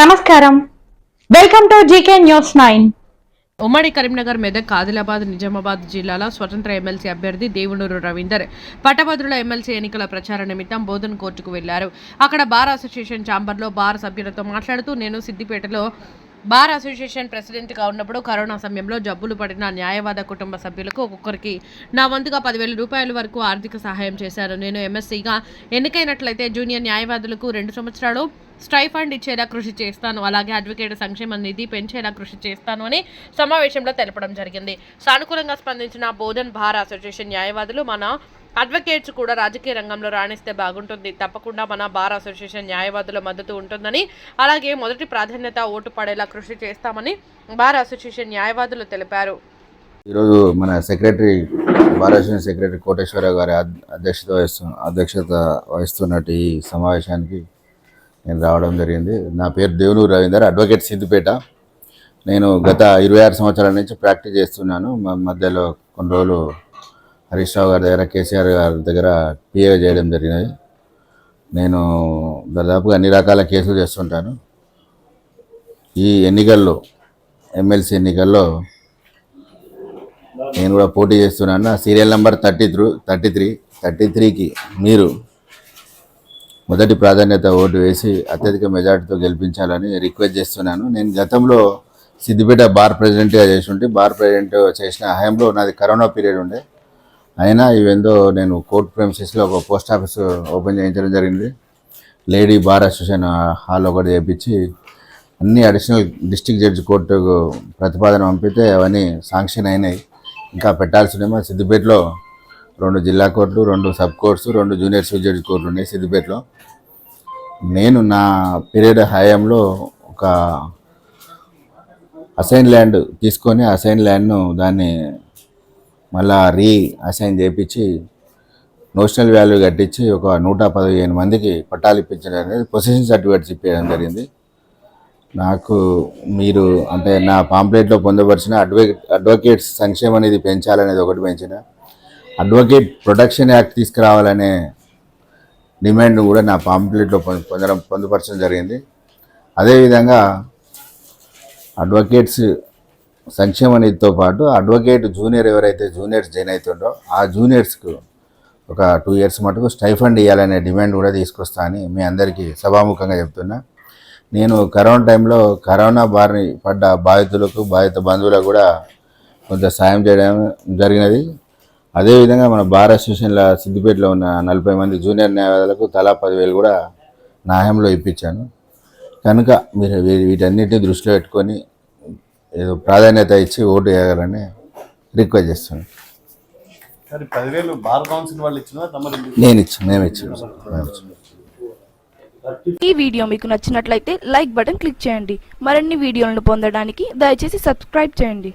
నమస్కారం. Welcome to GK news nine ఉమ్మడి కరీంనగర్ మెదక్ ఆదిలాబాద్ నిజామాబాద్ జిల్లాల స్వతంత్ర ఎమ్మెల్సీ అభ్యర్థి దేవునూరు రవీందర్ పట్టభద్రుల ఎమ్మెల్సీ ఎన్నికల ప్రచార నిమిత్తం బోధన్ కోర్టుకు వెళ్ళారు. అక్కడ బార్ అసోసియేషన్ ఛాంబర్లో బార్ సభ్యులతో మాట్లాడుతూ నేను సిద్దిపేటలో బార్ అసోసియేషన్ ప్రెసిడెంట్గా ఉన్నప్పుడు కరోనా సమయంలో జబ్బులు పడిన న్యాయవాద కుటుంబ సభ్యులకు ఒక్కొక్కరికి నా వంతుగా పదివేల రూపాయల వరకు ఆర్థిక సహాయం చేశారు. నేను ఎంఎస్సీగా ఎన్నికైనట్లయితే జూనియర్ న్యాయవాదులకు రెండు సంవత్సరాలు స్టైఫండ్ ఇచ్చేలా కృషి చేస్తాను. అలాగే అడ్వకేట్ సంక్షేమ నిధి పెంచేలా కృషి చేస్తాను అని సమావేశంలో తెలపడం జరిగింది. సానుకూలంగా స్పందించిన బోధన్ బార్ అసోసియేషన్ న్యాయవాదులు మన అడ్వకేట్స్ కూడా రాజకీయ రంగంలో రాణిస్తే బాగుంటుంది. తప్పకుండా మన బార్ అసోసియేషన్ న్యాయవాదుల మద్దతు ఉంటుందని అలాగే మొదటి ప్రాధాన్యత ఓటు పడేలా కృషి చేస్తామని బార్ అసోసియేషన్ న్యాయవాదులు తెలిపారు. ఈరోజు మన సెక్రటరీ భారతదేశం సెక్రటరీ కోటేశ్వరరావు గారి అధ్యక్షత వహిస్తు అధ్యక్షత వహిస్తున్నట్టు ఈ సమావేశానికి నేను రావడం జరిగింది. నా పేరు దేవునూరు రవీందర్ అడ్వకేట్ సిద్దిపేట. నేను గత ఇరవై ఆరు సంవత్సరాల నుంచి ప్రాక్టీస్ చేస్తున్నాను. మధ్యలో కొన్ని రోజులు హరీష్ రావు గారి దగ్గర కేసీఆర్ గారి దగ్గర పిఏ చేయడం జరిగినది. నేను దాదాపుగా అన్ని రకాల కేసులు చేస్తుంటాను. ఈ ఎన్నికల్లో ఎమ్మెల్సీ ఎన్నికల్లో నేను కూడా పోటీ చేస్తున్నాను. నా serial number thirty through thirty three thirty త్రీకి మీరు మొదటి ప్రాధాన్యత ఓటు వేసి అత్యధిక మెజార్టీతో గెలిపించాలని రిక్వెస్ట్ చేస్తున్నాను. నేను గతంలో సిద్దిపేట బార్ ప్రెసిడెంట్గా చేసి ఉంటే బార్ ప్రెసిడెంట్ చేసిన హయాంలో నాది కరోనా పీరియడ్ ఉండే. అయినా ఇవేందో నేను కోర్ట్ ప్రెమిసెస్లో ఒక పోస్ట్ ఆఫీస్ ఓపెన్ చేయించడం జరిగింది. లేడీ బార్ అసోసియేషన్ హాల్ ఒకటి చేయించి అన్ని అడిషనల్ డిస్ట్రిక్ట్ జడ్జి కోర్టుకు ప్రతిపాదన పంపితే అవన్నీ శాంక్షన్ అయినాయి. ఇంకా పెట్టాల్సి ఉన్నాయి మా సిద్దిపేటలో రెండు జిల్లా కోర్టులు రెండు సబ్ కోర్ట్స్ రెండు జూనియర్ సివిల్ జడ్జి కోర్టులు ఉన్నాయి సిద్దిపేటలో. నేను నా పీరియడ్ హయాంలో ఒక అసైన్ ల్యాండ్ తీసుకొని అసైన్ ల్యాండ్ను దాన్ని మళ్ళా రీ అసైన్ చేయించి నోషనల్ వాల్యూ కట్టించి ఒక నూట పదిహేను మందికి పట్టాలు ఇప్పించడం అనేది పొసిషన్ సర్టిఫికేట్స్ ఇప్పించడం జరిగింది. నాకు మీరు అంటే నా పాంప్లెట్లో పొందపరిచిన అడ్వకేట్ అడ్వకేట్స్ సంక్షేమం అనేది పెంచాలనేది ఒకటి పెంచిన. అడ్వకేట్ ప్రొటెక్షన్ యాక్ట్ తీసుకురావాలనే డిమాండ్ కూడా నా పాంప్లెట్లో పొందడం పొందుపరచడం జరిగింది. అదేవిధంగా అడ్వకేట్స్ సంక్షేమ నిధితో పాటు అడ్వకేట్ జూనియర్ ఎవరైతే జూనియర్స్ జాయిన్ అవుతుండో ఆ జూనియర్స్కు ఒక టూ ఇయర్స్ మటుకు స్టైఫండ్ ఇవ్వాలనే డిమాండ్ కూడా తీసుకొస్తా అని మీ అందరికీ సభాముఖంగా చెప్తున్నా. నేను కరోనా టైంలో కరోనా బారిన పడ్డ బాధితులకు బాధిత బంధువులకు కూడా కొంత సాయం చేయడం జరిగినది. అదేవిధంగా మన బార్ అసోసియేషన్ల సిద్దిపేటలో ఉన్న నలభై మంది జూనియర్ న్యాయవాదులకు తలా పదివేలు కూడా నాయంలో ఇప్పించాను. కనుక మీరు వీ- వీటన్నిటిని దృష్టిలో పెట్టుకొని ఏదో ప్రాధాన్యత ఇచ్చి ఓటు వేయాలని రిక్వెస్ట్ చేస్తున్నాను కానీ పదివేలు బార్ కౌన్సిల్ వాళ్ళు ఇచ్చిన తమరు నేను మేము ఇచ్చాను. ఈ వీడియో మీకు నచ్చినట్లయితే లైక్ బటన్ క్లిక్ చేయండి. మరిన్ని వీడియోలను పొందడానికి దయచేసి సబ్స్క్రైబ్ చేయండి.